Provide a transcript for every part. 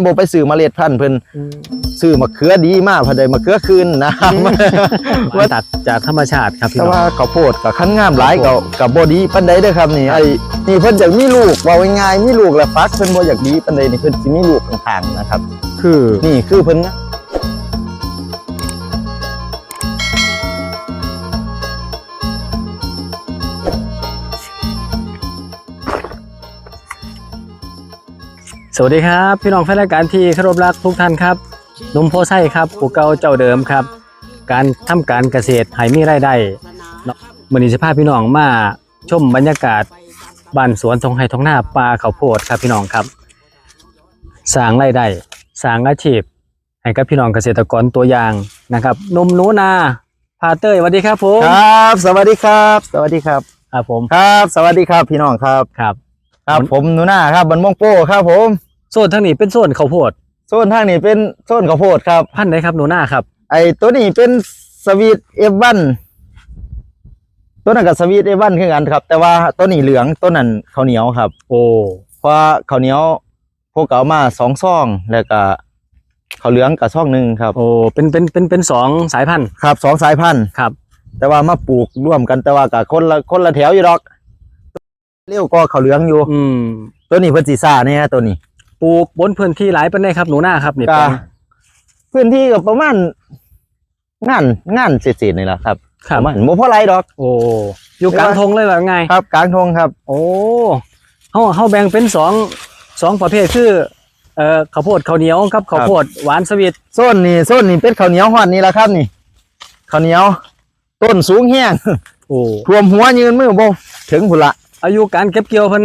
บ่ไปซื้อเมล็ดพันธุ์เพิ่นซื้อมะเขือดีมากพอได้มะเขือคืนนะมาตัดจากธรรมชาติครับพี่แต่น้องว่าข้าวโพดกับคันงามหลายก็ก็บ่ดีปานใดเด้อครับนี่ไอ้นี่เพิ่นอยากมีลูกว่าง่ายๆมีลูกแล้วฟักเพิ่นบ่อยากดีปานใดนี่เพิ่นสิมีลูกข้างๆนะครับ คือนี่คือเพิ่นนะ สวัสดีครับ พี่น้องแฟนรายการที่เคารพรักทุกท่านครับหนุ่มโพไซครับผู้เก่าเจ้าเดิมครับ การทำการเกษตรให้มีรายได้เนาะมื้อนี้สิพาพี่น้องมาชมบรรยากาศบ้านสวนทงไห้ทงหน้าปลาข้าวโพดครับพี่น้องครับสร้างรายได้สร้างอาชีพให้กับพี่น้องเกษตรกรตัวอย่างนะครับหนมหนูนาพาเต้ยสวัสดีครับผมครับ สวัสดีครับ สวัสดีครับครับผมครับ สวัสดีครับพี่น้องครับครับ ครับมันผมหนูนาครับบันม่วงโป้ครับผมโซนทางนี้เป็นโซนข้าวโพดโซนทางนี้เป็นโซนข้าวโพดครับ พันธุ์ไหนครับหนูนาครับ ไอ้ตัวนี้เป็นสวีทเอฟวันตัวนั้นกับสวีทเอฟวันคือกันครับ แต่ว่าตัวนี้เหลืองตัวนั้นข้าวเหนียวครับ โอ้เพราะข้าวเหนียวพวกเก่ามาสองซองแล้วก็ข้าวเหลืองกับซองหนึ่งครับโอ้เป็นเป็นเป็นเป็นสองสายพันธุ์ครับสองสายพันธุ์ครับ แต่ว่ามาปลูกร่วมกันแต่ว่ากับคนละคนละแถวอยู่ดอก เร็วก็ข้าวเหลืองอยู่ อืม ตัวนี้เพิ่นสีซ่าเนี่ยตัวนี้ปลูกบนพื้นที่หลายเป็นไงครับหนูนาครับนี่ก็แปลงพื้นที่ก็ประมาณงานงานเศษๆนี่แหละครับคปรับระมาณบ่พอไรดอก โอ้อยู่กลางทงเลยว่าไง ครับกลางทงครับ โอ้เฮาเฮาแบ่งเป็นสองสองประเภทคือเอ่อข้าวโพดข้าวเหนียวกับข้าวโพดหวานสวีทโซนนี่โซนนี่เป็นข้าวเหนียวฮ้อนนี่แหละครับนี่ข้าวเหนียว ต้นสูงแห้ง โอ้ท่วมหัวยืนมือบ่ถึงพุ่นละ อายุการเก็บเกี่ยวเพิ่น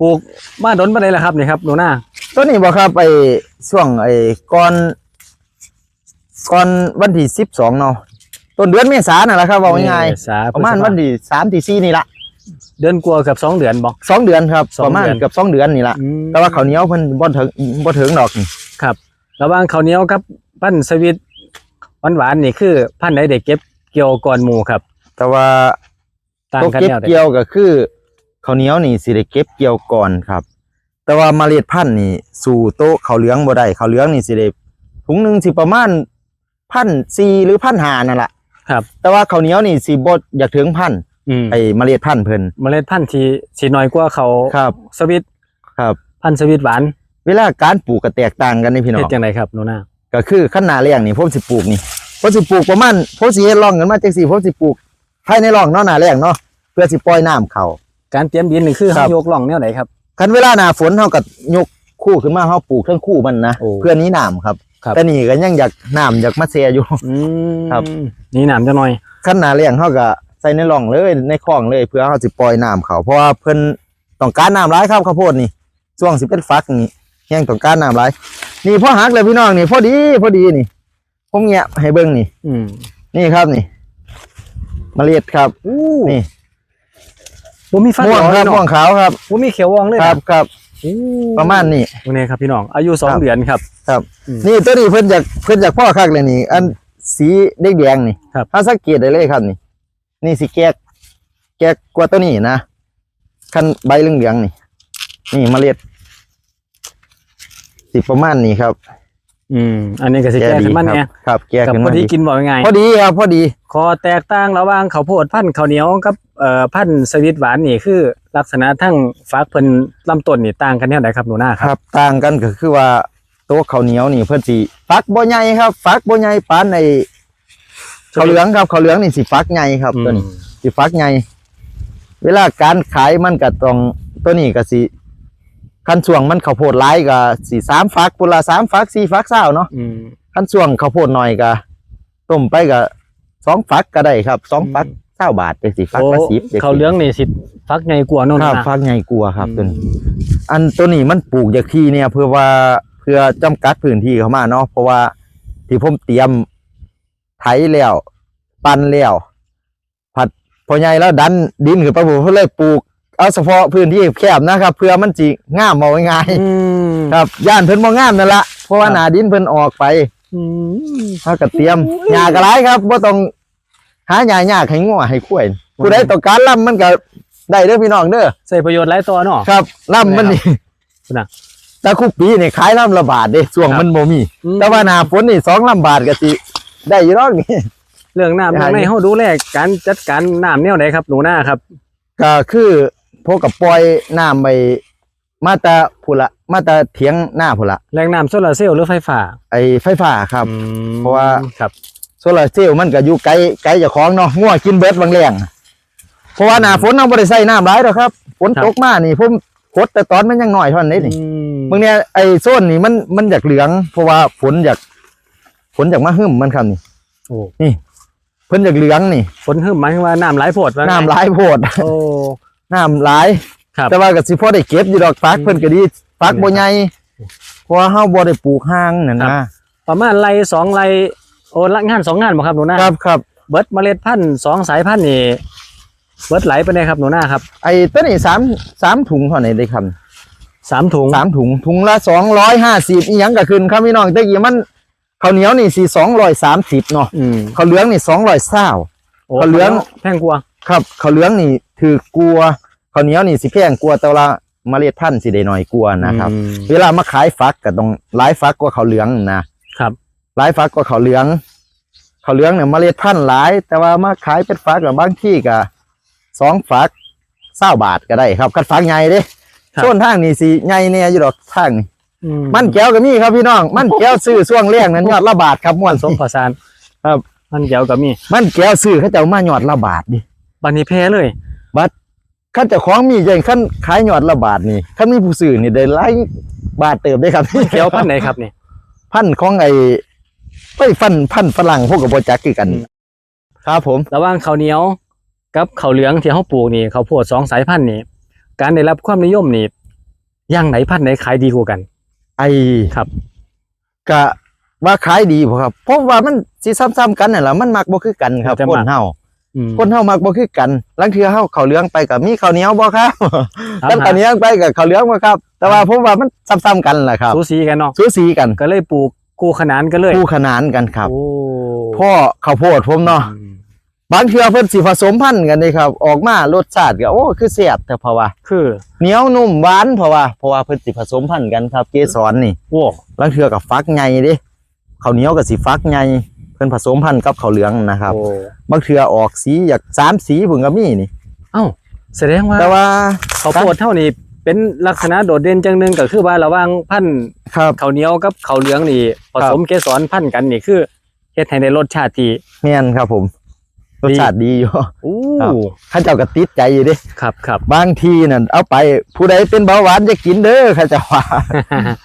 ปลูกมาดนปานใดล่ะครับนี่ครับหนูนาตัวนี้บ่ครับไอ้ช่วงไอ้ก่อนก่อนวันที่12เนาะต้นเดือนเมษายนนั่นแหละครับว่าง่ายเมษาๆประมาณวันที่3ที่4นี่ละเดือนกว่ากับสองเดือนบ่สองเดือนครับสองประมาณเดือน เกือบสองเดือนนี่ละอืมแต่ว่าข้าวเหนียวเพิ่นบ่ถึงบ่ถึงดอกนี่ครับระหว่างข้าวเหนียวกับปั้นสวีทหวานๆนี่คือพันธุ์ไหนเด็กเก็บเกี่ยวก่อนหมู่ครับ แต่ว่า ต่างตัวกันเก็บแนวใด เกี่ยวก็คือข้าวเหนียวนี่สิได้เก็บเกี่ยวก่อนครับ แต่ว่าเมล็ดพันธุ์นี่สู่โต๊ะข้าวเหลืองบ่ได้ข้าวเหลืองนี่สิได้ถุงหนึงสิประมาณพันสี่หรือพันห้านั่นแหละครับ แต่ว่าข้าวเหนียวนี่สิบ่อยากถึงพันอืมไอ้เมล็ดพันธุ์เพิ่นเมล็ดพันธุ์ที่สีน้อยกว่าเขาครับ สวิตครับ พันธุ์สวิตหวานเวลาการปลูกก็แตกต่างกันนี่พี่น้อเฮ็ดงจังไดครับหนูนาก็คือขั้นหน้าแรงนี่ผมสิปลูกนี่ผมสิปลูกประมาณผมสิเฮ็ดร่องกันมาจังซี่ผมสิปลูก ภายในร่องเนาะหน้าแรงเนาะเพื่อสิปล่อยน้ำเข้าการเตรียมดินนี่คือครัเฮาบยกล่องแนวไหนครับ คันเวลาหน้าฝนเฮาก็ยกคู่ขึ้นมาเฮาปลูกทั้งคู่มันนะโอ้ เพื่อนี้น้ำครับ ครับแต่นี่ก็ยังอยากน้ำอยากมาแซ่อยู่ อืมครับ นี่น้ำจะหน่อยขั้นหน้าแรงเฮาก็ใส่ในร่องเลยในคลองเลยเพื่อเฮาสิปล่อยน้ำเข้าเพราะว่าเพิ่นต้องการน้ำหลายครับข้าวโพดนี่ช่วงสิเป็นฟักนี่แห้งต้องการน้ำหลายนี่พอหักเลยพี่น้องนี่พอดีพอดีนี่ ผมแงะให้เบิ่งนี่ อืมนี่ครับนี่ เมล็ดครับอู้นี่บ่มีฟักม่วงหรอครับเนาะม่วงขาวครับบ่มีเขียววองเลยครับนะครับอู้ประมาณนี้ตรงนี้ครับพี่น้อง อายุสองครับเดือนครับ ครับอืมนี่ตัวนี้เพิ่นจากเพิ่นจากพ่อคักเลยนี่ อันสีแดงๆนี่ครับถ้าสังเกตได้เลยครับนี่ นี่สีแก๊กแก๊กกว่าตัวนี้นะคันใบเหลืองๆนี่ นี่เมล็ดสิประมาณนี้ครับ อืม อันนี้ก็สิแก้ดีขึ้นมาครัเนี่ยครับแก้กับขึ้นพอมาดีดีกินบ่ง่ายพอดีครับพอดี คอแตกต่างระหว่างข้าวโพดพันธุ์ข้าวเหนียวกับเอ่อพันธุ์สวิตหวานนี่คือ ลักษณะทั้งฟักเพิ่นลำต้นนี่ต่างกันแนวไหนครับหนูนาคครับรับ ต่างกันก็คือว่าโต๊ะข้าวเหนียวนี่เพิ่นสิฟักบ่ใหญ่ครับฟักบ่ใหญ่ปานในข้าวเหลืองครับข้าวเหลืองนี่สิฟักใหญ่ครับอืมตัวนี้สิฟักไงเวลาการขายมันก็ต้องตัวนี้ก็สิ คันช่วงมันข้าวโพดหลายก็สิสามฟักปุนละสามฟักสี่ฟักเศร้าเนาะอืม คันช่วงข้าวโพดหน่อยก็ต้มไปก็สองฟักก็ได้ครับสองฟักเศร้าบาทเป็นสิฟักโอ้ละสิบจังซี้ข้าวเหลืองนี่สิฟักใหญ่กว่าเนาะครับนะฟักใหญ่กลัวาครับอืมตัวนี้ อันตัวนี้มันปลูกจากที่เนี่ย เพื่อว่าเพื่อจำกัดพื้นที่เข้ามาเนาะเพราะว่าที่ผมเตรียมไถแล้ว ปันแล้วผัดพอใหญ่แล้วดันดินขึ้นไปผมก็เลยปลูก เอาเฉพาะพื้นที่แคบนะครับ เพื่อมันจีง่ามเอาไว้ง่ายอืมครับย่านเพิ่นบ่งามนั่นละเพราะว่าครับหนาดินเพิ่นออกไปอืมเฮาก็เตรียมหญ้ากระไรครับบ่ต้องหาหญ้ายากให้งัวให้ข้วยผู้ใดต้องการล่ำมันก็ได้เด้อพี่น้องเด้อใส่ประโยชน์หลายตัวเนาะครับล่ำมันนี่น่ะแต่คุปีนี่ขายลำละบาทเด้ช่วงครับมันบ่มีอืมแต่ว่าหน้าฝนนี่สองลำบาทก็สิได้อยู่รอกนี่เรื่องน้ำได้เรื่องในเฮาดูแลการจัดการน้ำแนวไหนครับ หนูหน้าครับ ก็คือ พวกกับปล่อยน้ำไปมาแต่พุ่นละมาแต่เถียงหน้าพุ่นละแรงน้ำโซลาร์เซลล์หรือไฟฟ้าไอ้ไฟฟ้าครับ อืมเพราะว่า ครับ โซลาร์เซลล์มันก็อยู่ไกลไกลเจากของเนาะงัวกินเบิดบางแรงเพราะว่าหน้าฝนเราบ่ได้ใส่น้ำหลายดอกครับฝนตกมานี่ผมกดแต่ตอนมันยังน้อยเท่านั้นเด้นี่อืมบางเนี่ยไอ้โซนนี่มันมันอยากเหลือง เพราะว่าฝนอยากฝนอยากมาหึมมันครับนี่โอ้เพิ่นอยากเหลืองนี่ฝนหึมหมายถึงว่าน้ำไหลโพดว่าไงน้ำหลายโพด โอ้ น้ำหลาย ครับ แต่ว่าก็สิพอได้เก็บอยู่ดอกฟักเพิ่นก็ดีฟักบ่ใหญ่เพราะว่าเฮาบ่ได้ปลูกห้างนั่นครันะบประมาณไรสองไรโอ้ละงานสองงานบ่ครับหนูหน้าครับครับเบิดเมล็ดพันธุ์สองสายพันธุ์นี่เบิดไหลไปไหนครับหนูหน้าครับ ไอ้ตัวนี้สามสามถุงเท่าไหร่ได้ครับสามถุงสามถุงถุงละ250อีหยังก็ขึ้นครับพี่น้องแต่กี้มันข้าวเหนียวนี่สิ230เนาะอืมข้าวเหลืองนี่220โอ้เขาเหลืองแพงกว่าครับข้าวเหลืองนี่ถือกลัว ข้าวเหนียวนี่สิแพงกลัวาแต่ว่าเมล็ดพันธุ์สิได้น้อยกว่านะครับ อืมเวลามาขายฟักก็ต้องหลายฟักกว่าข้าวเหลืองนะครับ หลายฟักกว่าข้าวเหลืองข้าวเหลืองเนี่ยเมล็ดพันธุ์หลาย แต่ว่ามาขายเป็นฟักกับบางที่ก็สองฟักเศร้าบาทก็ได้ครับคันฟักใหญ่เด้ครับส่วนทางนี่สิใหญ่แน่อยู่ดอกทางนี่อืมันแก้วก็มีครับพี่น้อง มันแก้วซื้อช่วงแรกนั้นยอดละบาทครับม่วนสมผสานครับ มันเกี่ยวกับมีมันแก้วซื้อเขาเจ้ามายอดละบาทดิ บันนี้แพ้เลย ขั้นเจ้าของมีอย่างขั้นขายยอดละบาทนี่ขั้นมีผู้ซื้อนี่ได้หลายบาทเติบได้ครับเกี่ยวพันธุ์ไหนครับนี่พันธุ์ของไอ้ไปฟันพันธุ์ฝรั่งพวกกับโบจักคือกันอืมครับผม ระหว่างข้าวเหนียวกับข้าวเหลืองที่เขาปลูกนี่ข้าวโพดสองสายพันธุ์นี่การได้รับความนิยมนี่อย่างไหนพันธุ์ไหนขายดีกว่ากัน ไอ้ครับกะว่าขายดีบ่ครับ เพราะว่ามันสิซ้ำๆกันนั่นแหละมันมักบ่คือกันครับจะคมันกเฮาอืม คนเฮามักบ่คือกันลังเทื่อเฮาข้าวเหลืองไปกับมีข้าวเหนียวบ่ครับครับกันข้าวเหนียวไปกับข้าวเหลืองบ่ครับ แต่ว่าผมว่ามันซ้ำๆกันแหละครับสูสีกันเนาะสูสีกันก็เลยปลูกคู่ขนานกันเลยคู่ขนานกันครับโอ้พ่อข้าวโพดผมเนาะอืมบางเทื่อเพิ่นสิผสมพันธุ์กันเด้ครับ ออกมารสชาติก็โอ้คือแซ่บแต่เพราะว่า คือเหนียวนุ่มหวานเพราะว่าเพราะว่าเพิ่นสิผสมพันธุ์กันครับ เกสรนี่โอ้บางเทื่อกับฟักใหญ่เด้ข้าวเหนียวกับสีฟักใหญ่เพิ่นผสมพันธุ์กับข้าวเหลืองนะครับโอ้บางเทื่อออกสีอยากสามสีเพิ่นก็มีนี่ เอ้าแสดงว่าแต่ว่าข้าวโพดเท่านี้เป็นลักษณะโดดเด่นจังหนึงก็คือว่าระหว่างพันธุ์ครับ ข้าวเหนียวกับข้าวเหลืองนี่ผสมเกสรพันธุ์กันนี่คือเฮ็ดให้ได้รสชาติที่แม่นครับผม รสชาติดีอยู่อู้ครับเข้าเจ้าก็ติดใจอยู่เด้ครับครับบางทีนั่นเอาไปผู้ใดเป็นเบาหวานจะกินเด้อเข้าเจ้าว่า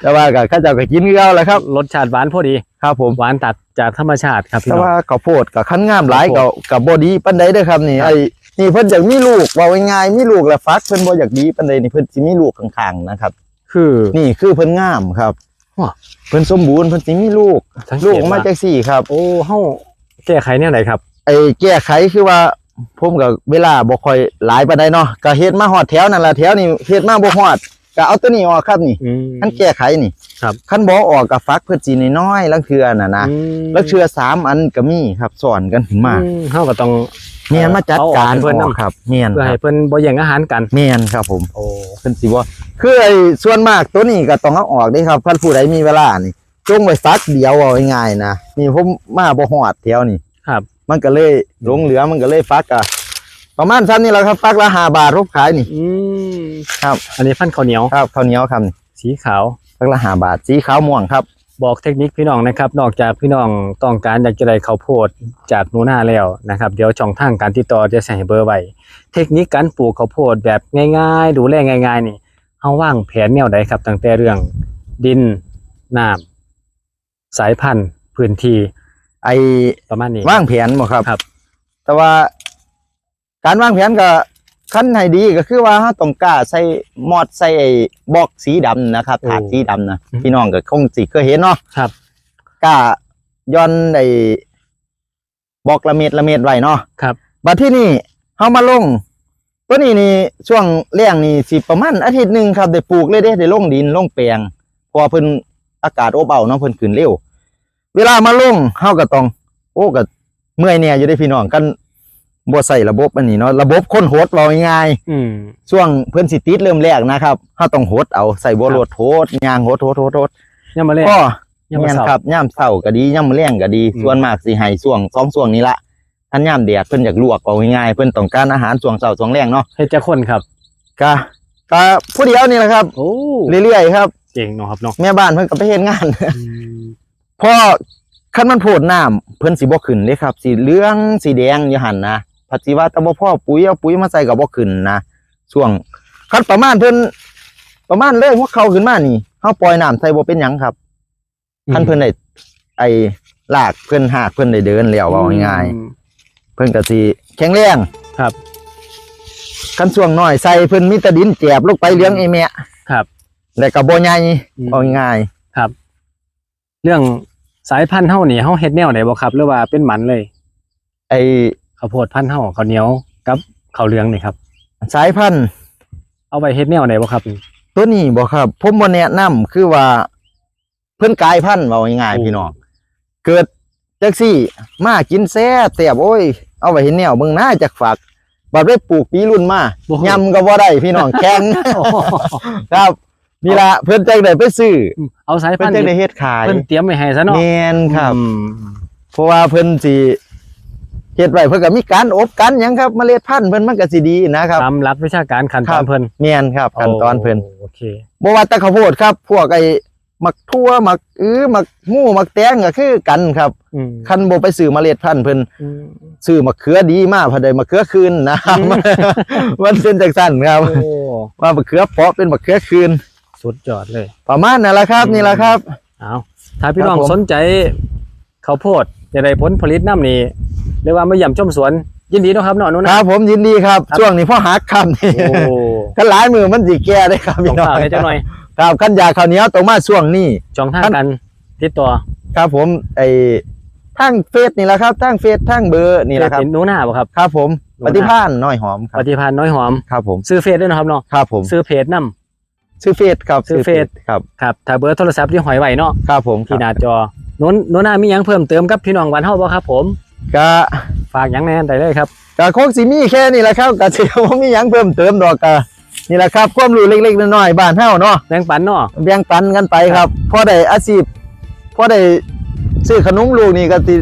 แต่ว่าก็เข้าเจ้าก็กินคือเก่าแหละครับรสชาติหวานพอดีครับผมหวานตัดจากธรรมชาติครับพี่แต่น้องว่าข้าวโพดกับขั้นงามหลายข้าก็วโพดกับบ่ดีปานใดเด้อครับนี่ครับไอ้นี่เพิ่นอยากมีลูกว่าง่ายๆมีลูกแล้วฟักเพิ่นบ่อยากดีปานใดนี่เพิ่นสิมีลูกข้างๆนะครับ คือนี่คือเพิ่นงามครับว้าเพิ่นสมบูรณ์เพิ่นสิมีลูกสังเกลูกตออกมาว่าจากสี่ครับ โอ้เฮาแก้ไขแนวไหนครับ ไอ้แก้ไขคือว่าผมก็เวลาบ่ค่อยหลายปานใดเนาะก็เฮ็ดมาฮอดแถวนั่นล่ะแถวนี้เฮ็ดมาบ่ฮอดก็เอาตัวนี้ออกครับนี่อืม คันแก้ไขนี่ครับ คันบ่ออกก็ฟักเพิ่นสิน้อยๆลังเทื่อน่ะนะอืมลังเทื่อสามอันก็มีครับสอนกันขึ้นมาอืเฮาก็ต้องเมียนมาจัดการเอาออกให้เพิ่นอนำอกครับเมียนเพื่อคให้รับเพิ่นบ่แย่งอาหารกันเมียนครับผม โอ้ เพิ่นสิบ่คือไอ้ส่วนมากตัวนี้ก็ต้องเอาออกเด้ครับคันผู้ใดมีเวลานี่จงไว้ฟักเดียวเอาง่ายๆนะนี่ผมมาบ่ฮอดแถวนี่ครับ มันก็เลยหลงเหลือมันก็เลยฟักอะประมาณซ้ำนี่แหละครับฟักละห้าบาทรูปขายนี่ อืมครับ อันนี้พันธุ์ข้าวเหนียว ครับข้าวเหนียวครับนี่สีขาวฟักละห้าบาท สีขาวม่วงครับ บอกเทคนิคพี่น้องนะครับ นอกจากพี่น้องต้องการอยากจะได้ข้าวโพดจากหนูนาแล้วนะครับ เดี๋ยวช่องทางการติดต่อจะใส่เบอร์ไว้เทคนิคการปลูกข้าวโพดแบบง่าย ๆ ดูแลง่าย ๆ นี่เฮาวางแผนแนวใดครับตั้งแต่เรื่อง ดินน้ำสายพันธุ์พื้นที่ ไอ้ประมาณนี้ วางแผนบ่ครับ ครับ แต่ว่า การวางแผนก็ขั้นให้ดีก็คือว่าเราต้องกล้าใส่มอดใส่ไอ้บล็อกสีดำนะครับถาดสีดำนะพี่น้องก็คงสิเคยเห็นเนาะครับกล้าย้อนไอ้บล็อกละเม็ดละเม็ดไว้เนาะ ครับ บัดที่นี่เฮามาลงตัวนี้นี่ช่วงแล้งนี่สิประมาณอาทิตย์หนึงครับได้ปลูกเลยเด้ได้ลงดินลงแปลงเพราะว่าเพิ่นอากาศอบอ้าวเนาะเพิ่นขึ้นเร็ว เวลามาลงเฮาก็ต้อง โอ้ก็เมื่อยแน่อยู่ได้พี่น้องกันบ่ใส่ระบบอันนี้เนาะระบบคนโหดว่าง่ายอืมๆช่วงเพิ่นสิติดเริ่มแรกนะครับเฮาต้องโหดเอาใส่บ่โหลดโหดย่างโหดโหดโหดโหดยังมาเล่นก็ยังมาแม่นเสาครับย่ามเช้าก็ดีย่ามแลงก็ดีอืมส่วนมากสิให้ช่วงสองช่วงนี้ละท่านย่ามแดดเพิ่นอยากลวกเอาง่ายๆเพิ่นต้องการอาหารช่วงเช้าช่วงแลงเนาะเฮ็ดจะคนครับ ก็ก็ผู้เดียวนี่แหละครับ โอ้เรื่อยๆครับ เจ๋งเนาะครับเนาะแม่บ้านเพิ่นก็ไปเฮ็ดงาน อืม พอคันมันโพดน้ำเพิ่นสิบ่ขึ้นเด้ครับ สีเหลืองสีแดงอยู่หั่นนะพัดสิว่าแต่บ่พอปุ๋ยเอาปุ๋ยมาใส่ก็บ่ขึ้นนะช่วงคันประมาณเพิ่นประมาณเลยหัวเข่าขึ้นมานี่เฮาปล่อยน้ำใส่บ่เป็นหยังครับคันเพิ่นได้ไอ้ลากเพิ่นหากเพิ่นได้เดินแล้วเว้าง่ายอืมๆเพิ่นก็สิแข็งแรงครับคันช่วงน้อยใส่เพิ่นมีแต่ดินแจบลงไปเลี้ยงไอ้แม่ครับแล้วก็บ่ใหญ่อืมเอาง่ายครับ เรื่องสายพันธุ์เฮานี่เฮาเฮ็ดแนวไหนบ่ครับ หรือว่าเป็นหมันเลยๆไอ้ข้าวโพดพันธุ์เฮาข้าวเหนียวกับข้าวเหลืองนี่ครับ สายพันธุ์ เอาไปเฮ็ดแนวไหนบ่ครับตัวนี้บ่ครับ ผมบ่แนะนำคือว่า เพิ่นกลายพันธุ์เว้าง่ายโอ้ ๆพี่น้องเกิดจักซี่มากินแซ่บแซ่บโอ้ย เอาไว้เห็นแนวเบิ่งหน้าจักฝากบัดได้ปลูกปีรุ่นมาโอ้โหยำก็บ่ได้พี่น้องแข็งครับ นี่ล่ะเพิ่นจังได้ไปซื้อเอาสายเพิ่พันนธุ์จังได้ที่เฮ็ดขายเพิ่นเตรียมไว้ให้ซะเนาะแม่นครับ อืมเพราะว่าเพิ่นสิเฮ็ดไว้เพิ่นก็มีการอบกันหยังครับเมล็ดพันธุ์เพิ่นมันก็สิดีนะครับ ตามหลักวิชาการขั้นตครัอนบ เพิ่นแม่นครับขั้นตอนเพิ่นโอเค บ่ว่าแต่ข้าวโพดครับ พวกไอ้หมักทั่วหมักอื้อหมักงูหมักแตงก็คือกันครับอืมคันบ่ไปซื้อเมล็ดพันธุ์เพิ่น อืม ซื้อมะเขือดีมาพอได้มะเขือคืนนะครับอืมมันเป็นจังซั่นครับ โอ้ ว่ามะเขือเปาะเป็นมะเขือคืน สุดยอดเลย ประมาณนั่นแหละครับอืมนี่แหละครับ เอาถ้าพี่น้องครับผม สนใจข้าวโพดจะได้ผลผลิตน้ำนี่เรียกว่ามาเยี่ยมชมสวน ยินดีเนาะครับเนาะนุ่นคนะรับผมยินดีครับครับ ช่วงนี้พ่อหักคำนี่โอ้ถ้าหลายมือมันสิแก่ได้ครับต้พี่องน้องฝากให้เจ้าหน่อยครับขันยาข้าวเหนียวตรงมาช่วงนี้ช่องทางท่านการติดต่อครับผมไอ้ทั้งเฟซนี่แหละครับทั้งเฟซทั้งเบอร์นี่แหละครับเป็นหนูหน้าบ่ครับ ครับผมโน่ปนนะฏิพานน้อยหอมครัปบฏิพันธ์น้อยหอม ครับผม ซื้อเฟซด้วยนะครับเนาะครับผม ซื้อเพจนํ ชื่อเฟซครับชื่อเฟซ ครับครับถ้าเบอร์โทรศัพท์ที่หอยไว้เนาะครับผมคที่หรับน้าจอนุ่นหนูหน้ามีหยังเพิ่มเติมกับพี่น้องบ้านเฮาบ่ครับ ผม ก็ฝากหยังแน่ได้เลยครับก็คงสิมีแค่นี้แหละครับก็สิบ่มีหยังเพิ่มเติมดอกก็นี่แหละครับความรู้เล็กๆน้อยๆบ้านเฮาเนาะแบ่งปันเนาะแบ่งปันกันไปครับพอได้อาชีพพอได้ซื้อขนมลูกนี่ก็สิ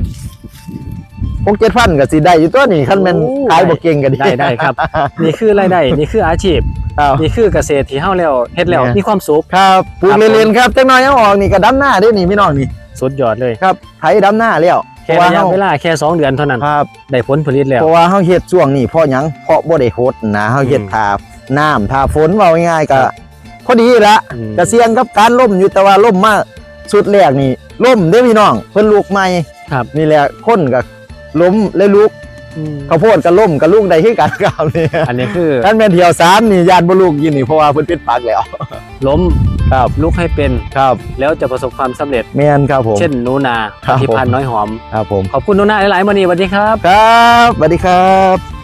หกเจ็ดพันก็สิได้อยู่ตัวนี่คันแม่นขายบ่เก่งก็ดีได้ได้ครับ นี่คือรายได้นี่คืออาชีพ ครับ นี่คือเกษตรที่เฮาแล้วเฮ็ดแล้วเนี่ย มีความสุข ครับปลูคกรับผมเล่นๆครับจักหน่อยเอาออกนี่ก็ดำหน้าเด้นี่พี่น้องนี่สุดยอดเลยครับไถดำหน้าแล้วเพแค่ราะว่าระยะเฮาเวลาแค่2เดือนเท่านั้นครับ ได้ผลผลิตแล้ว เพราะว่าเฮาเฮ็ดช่วงนี้เพราะหยังเพราะบ่ได้โหดนะเฮาเฮ็ดอืมทาน้ำทาฝนเว้าง่ายๆก็พอดีละอืม ก็เสี่ยงกับการล่มอยู่แต่ว่าล่มมาสุดแรกนี่ล่มเด้อพี่น้องเพิ่นลูกใหม่ครับ นี่แหละคนก็ ล้มเลยลุกอืมข้าวโพดก็ล่มก็ลูกได้คือกันครับนี่อันนี้คือท่านแม่นเที่ยวสามนี่ยานบ่ลูกยินนี่เพราะว่าเพิ่นปิดปากแล้ว ล้มครับลุกให้เป็นครับ แล้วจะประสบความสำเร็จแม่นครับผมเช่นหนูนาครับพิพันธ์น้อยหอมครับผมขอบคุณหนูนาหลายๆวันนี้สวัสดีครับ ครับสวัสดีครับ